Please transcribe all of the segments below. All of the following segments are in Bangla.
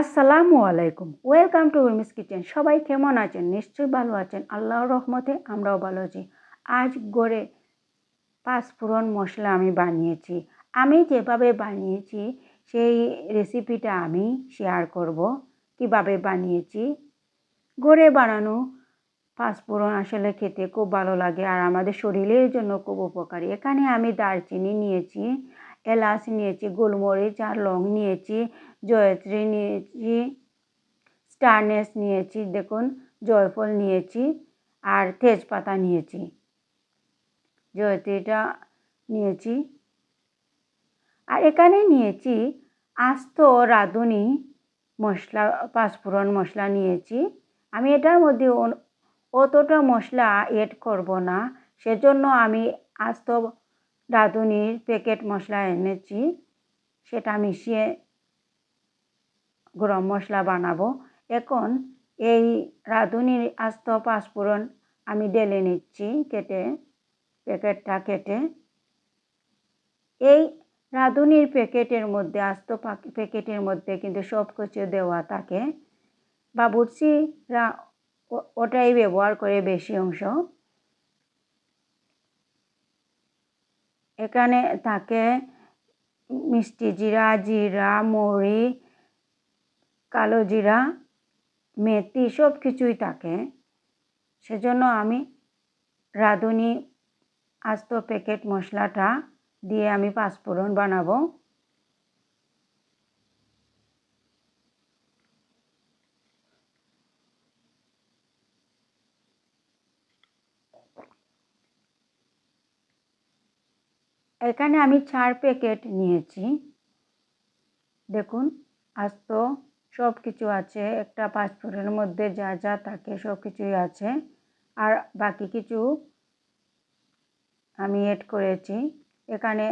আসসালামু আলাইকুম। ওয়েলকাম টু উর্মিস কিচেন সবাই কেমন আছেন? নিশ্চয়ই ভালো আছেন। আল্লাহর রহমতে আমরাও ভালো আছি। আজ গড়ে পাঁচফোড়ন মশলা আমি বানিয়েছি। আমি যেভাবে বানিয়েছি, সেই রেসিপিটা আমি শেয়ার করব। কীভাবে বানিয়েছি? গড়ে বানানো পাঁচফোড়ন আসলে খেতে খুব ভালো লাগে আর আমাদের শরীরের জন্য খুব উপকারী। এখানে আমি দারচিনি নিয়েছি, এলাচ নিয়েছি, গোলমরিচ আর লং নিয়েছি জয়ত্রী নিয়েছি, স্টারনেস নিয়েছি, দেখুন, জয়ফল নিয়েছি আর তেজপাতা নিয়েছি। জয়ত্রীটা নিয়েছি। আর এখানে নিয়েছি আস্ত রাঁধুনি মশলা, পাঁচফোড়ন মশলা নিয়েছি। আমি এটার মধ্যে অতটা মশলা এড করব না, সেজন্য আমি আস্ত রাঁধুনির প্যাকেট মশলা এনেছি, সেটা মিশিয়ে গরম মশলা বানাবো। এখন এই রাঁধুনির আস্ত পাঁচফোড়ন আমি ডেলে নিচ্ছি কেটে, প্যাকেটটা কেটে। এই রাঁধুনির প্যাকেটের মধ্যে, আস্ত প্যাকেটের মধ্যে কিন্তু সব কিছু দেওয়া থাকে। বা বাবুর্চিরা ওটাই ব্যবহার করে বেশি অংশ। এখানে থাকে মিষ্টি জিরা জিরা, মৌরি কালো জিরা, মেথি সব কিছুই থাকে। সেজন্য আমি রাঁধুনি আস্ত প্যাকেট মশলাটা দিয়ে আমি পাঁচফোড়ন বানাবো। এখানে আমি চার প্যাকেট নিয়েছি। দেখুন, আস্ত সব কিছু আছে, একটা পাঁচফোড়নের মধ্যে যা যা থাকে সব কিছুই আছে। আর বাকি কিছু আমি এড করেছি। এখানে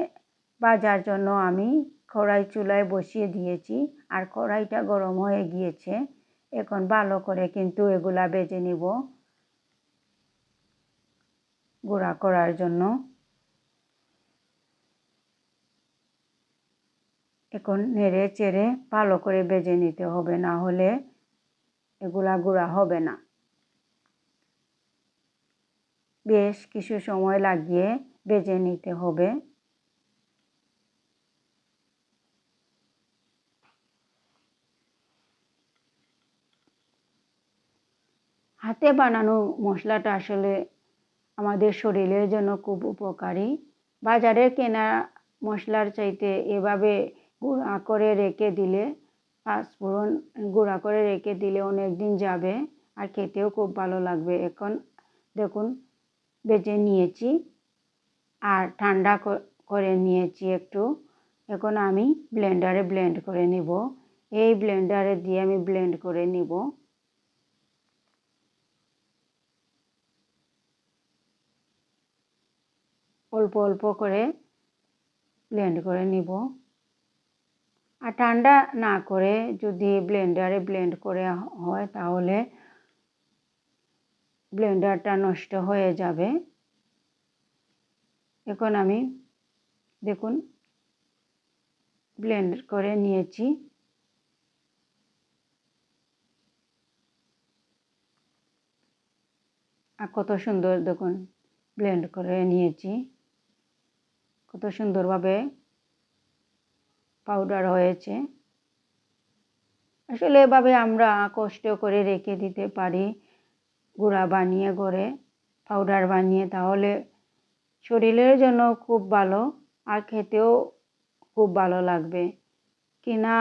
বাজার জন্য আমি কড়াই চুলায় বসিয়ে দিয়েছি। আর কড়াইটা গরম হয়ে গিয়েছে। এখন ভালো করে কিন্তু এগুলা বেজে নিব। গুঁড়া করার জন্য। এখন নেড়ে চেড়ে ভালো করে বেজে নিতে হবে, না হলে এগুলা গুঁড়া হবে না। বেশ কিছু সময় লাগিয়ে বেজে নিতে হবে। হাতে বানানো মশলাটা আসলে আমাদের শরীরের জন্য খুব উপকারী। বাজারের কেনা মশলার চাইতে এভাবে গুঁড়া করে রেখে দিলে পাঁচফোড়ন গুঁড়া করে রেখে দিলে অনেক দিন যাবে আর খেতেও খুব ভালো লাগবে। এখন দেখুন, বেজে নিয়েছি আর ঠান্ডা করে নিয়েছি একটু। এখন আমি ব্লেন্ডারে ব্লেন্ড করে নিব। এই ব্লেন্ডারে দিয়ে আমি ব্লেন্ড করে নিব। অল্প অল্প করে ব্লেন্ড করে নিব। আর ঠান্ডা না করে যদি ব্লেন্ডারে ব্লেন্ড করে হয় তাহলে ব্লেন্ডারটা নষ্ট হয়ে যাবে। এখন আমি দেখুন ব্লেন্ড করে নিয়েছি। আর কত সুন্দর দেখুন ব্লেন্ড করে নিয়েছি। কত সুন্দরভাবে পাউডার হয়েছে। আসলে এভাবে আমরা কষ্ট করে রেখে দিতে পারি, গুঁড়া বানিয়ে করে পাউডার বানিয়ে, তাহলে শরীরের জন্য খুব ভালো আর খেতেও খুব ভালো লাগবে। কিনা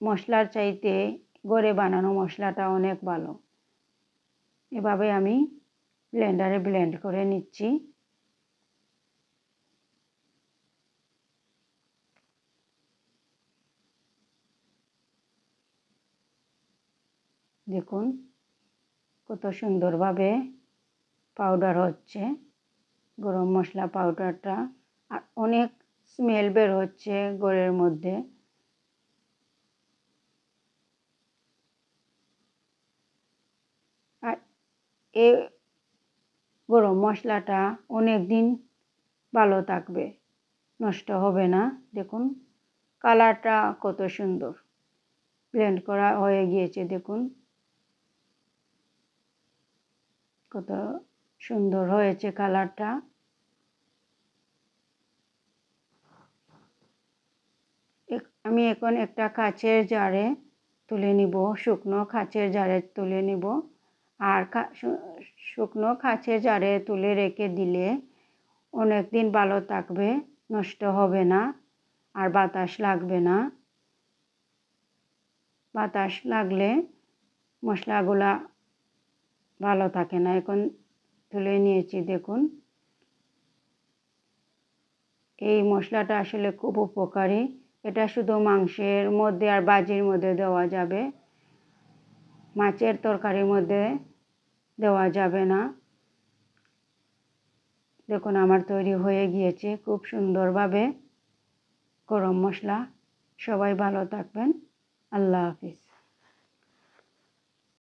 মশলার চাইতে গড়ে বানানো মশলাটা অনেক ভালো। এভাবে আমি ব্লেন্ডারে ব্লেন্ড করে নিচ্ছি। দেখুন, কত সুন্দরভাবে পাউডার হচ্ছে। গরম মশলা পাউডারটা আর অনেক স্মেল বের হচ্ছে গড়ের মধ্যে। আর এ গরম মশলাটা অনেক দিন ভালো থাকবে, নষ্ট হবে না। দেখুন কালারটা কত সুন্দর। ব্লেন্ড করা হয়ে গিয়েছে, দেখুন। কত সুন্দর হয়েছে কালারটা। আমি এখন একটা কাচের জারে তুলে নিব, শুকনো কাচের জারে তুলে নিব। আর শুকনো কাচের জারে তুলে রেখে দিলে অনেক দিন ভালো থাকবে, নষ্ট হবে না আর বাতাস লাগবে না। বাতাস লাগলে মশলাগুলা ভালো থাকে না। এখন তুলে নিয়েছি, দেখুন। এই মশলাটা আসলে খুব উপকারী। এটা শুধু মাংসের মধ্যে আর বাজির মধ্যে দেওয়া যাবে। মাছের তরকারির মধ্যে দেওয়া যাবে না। দেখুন, আমার তৈরি হয়ে গিয়েছে খুব সুন্দরভাবে গরম মশলা। সবাই ভালো থাকবেন। আল্লাহ হাফিজ।